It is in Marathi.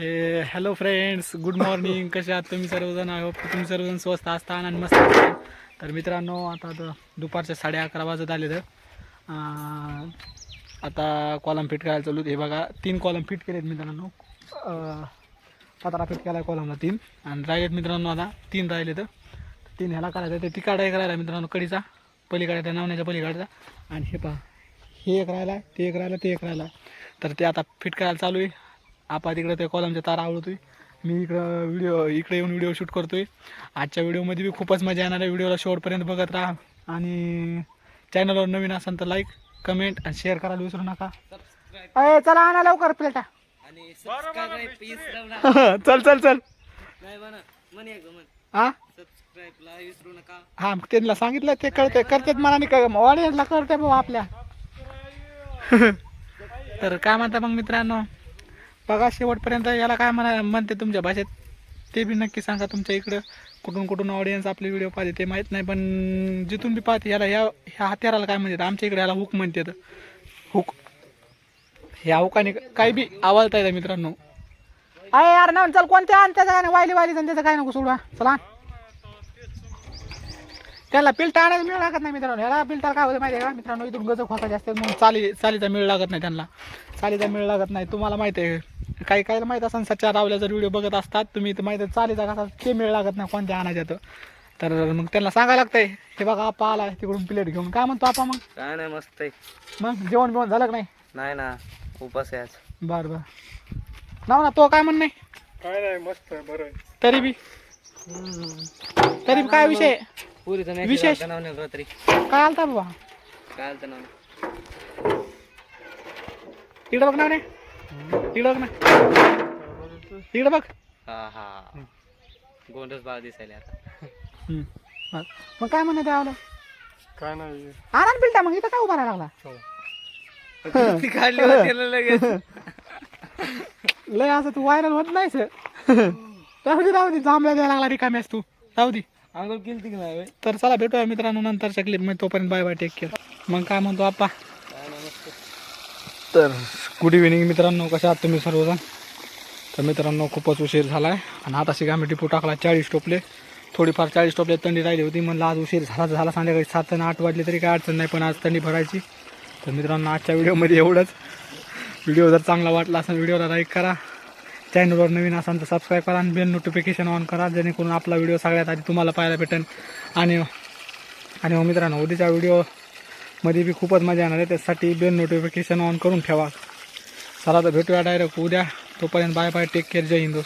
ए हॅलो फ्रेंड्स गुड मॉर्निंग कसे आहात तुम्ही सर्वजण? आय होप तुम्ही सर्वजण स्वस्त असतान आणि मस्त असतान. तर मित्रांनो आता तर दुपारच्या साडे अकरा वाजत आले तर आता कॉलम फिट करायला चालू हे बघा तीन कॉलम फिट केलेत मित्रांनो. अं, पत्रा फिट केला कॉलमला तीन. आणि राहिलेत मित्रांनो आता तीन राहिले तर तीन ह्याला करायचं ते ती काढाय करायला मित्रांनो कडीचा पलीकडे नावण्याच्या पलीकडचा. आणि हे पहा हे एक राहिला ते एक राहिला ते एक राहिला तर ते आता फिट करायला चालू आहे. आपा तिकडे ते कॉलमच्या तारा आवडतोय मी इकडं व्हिडिओ इकडे येऊन व्हिडिओ शूट करतोय. आजच्या व्हिडिओमध्ये बी खूपच मजा येणार आहे. व्हिडिओला शेवटपर्यंत बघत राहा. आणि चॅनलवर नवीन असाल तर लाईक कमेंट आणि शेअर करायला विसरू नका. अय चला आणा लवकर प्लेटा चल चल चल. हा सबस्क्राईबला विसरू नका. हा मग त्यांना सांगितलं ते कळते करतात मला नाही ऑडियन्सला कळते भाऊ आपल्या. तर काय म्हणता मग मित्रांनो? बघा शेवटपर्यंत याला काय म्हणा म्हणते तुमच्या भाषेत. ते बी नक्की सांगा तुमच्या इकडं. कुठून कुठून ऑडियन्स आपले व्हिडिओ पाहते ते माहीत नाही पण जिथून बी पाहते याला ह्या ह्या हत्याराला काय म्हणतात? आमच्या इकडे याला हुक म्हणतात. हुक. ह्या हुकाने काही बी आवाजता येतं मित्रांनो. अरे यार ना चल कोणत्या आण त्याचं काय नाही? वायली वायली त्याचं काय नको सोडवा चला. त्याला पिल्टा आणायला मिळ लागत नाही मित्रांनो. ह्याला पिल्टा काय होतं माहिती आहे का? मित्रांनो इथून गजब खोसा जास्त म्हणून चाली चालीचा मिळ लागत नाही त्यांना. चालीचा मिळ लागत नाही. तुम्हाला माहिती आहे. काही काही माहीत असेल सच्चा रावल्या जर व्हिडिओ बघत असतात तुम्ही तर माहिती आहे चालीचा कसा ते मिळ लागत नाही कोणत्या आणायच्या तर. तर मग त्यांना सांगायला लागतंय हे बघा आपा आला तिकडून प्लेट घेऊन. काय म्हणतो आपा मग? काय नाही मस्त आहे. मग जेवण बिवण झालं का नाही? नाही ना उपास आहे आज. बरं बरं. नाव ना तो काय म्हण नाही? काय नाही मस्त आहे बरं. तरी बी. तरी बी काय विषय? पुरीचं नाही विशेष? नाव नाही रात्री. काय आलता बाबा काय आलं नाव इकडं बघ ना रे. इकडं बघ ना. इकडं बघ. हा हा. गोंडस बाळ दिसायला आता. हम्म. बघ. मग काय म्हणत आवलं? काय नाही. आनंद बिलटा मग? इथं काय उभा राहायला लागला? ती काढली होती ना लगेच. लय असं तू व्हायरल होत नाहीस. राहू दे राहू दे. जांभळ्या द्यायला लागला रिकाम्यास तू. राहू दे. अंघोळ केली की नाही तर चला भेटूया मित्रांनो नंतरच्या क्लिपमध्ये तोपर्यंत बाय बाय टेक केअर मग काय म्हणतो आप्पा? तर गुड इव्हिनिंग मित्रांनो कशा आहात तुम्ही सर्वजण? तर मित्रांनो खूपच उशीर झाला आहे आणि आताशी आम्ही टिपू टाकला चाळीस टोपले. थोडीफार चाळीस टोपले थंडी राहिली होती. म्हणलं आज उशीर झाला तर झाला संध्याकाळी सात आणि आठ वाजले तरी काय अडचण नाही पण आज थंडी भरायची. तर मित्रांनो आजच्या व्हिडिओमध्ये एवढंच. व्हिडिओ जर चांगला वाटला असेल व्हिडिओला लाईक करा. चॅनलवर नवीन असाल तर सबस्क्राईब करा आणि बेल नोटिफिकेशन ऑन करा जेणेकरून आपला व्हिडिओ सगळ्यात आधी तुम्हाला पाहायला भेटेल. आणि आणि हो मित्रांनो उद्याच्या व्हिडिओमध्ये बी खूपच मजा येणार आहे. त्यासाठी बेल नोटिफिकेशन ऑन करून ठेवा. चला तर भेटूया डायरेक्ट उद्या. तोपर्यंत bye bye take care Jai Hindu.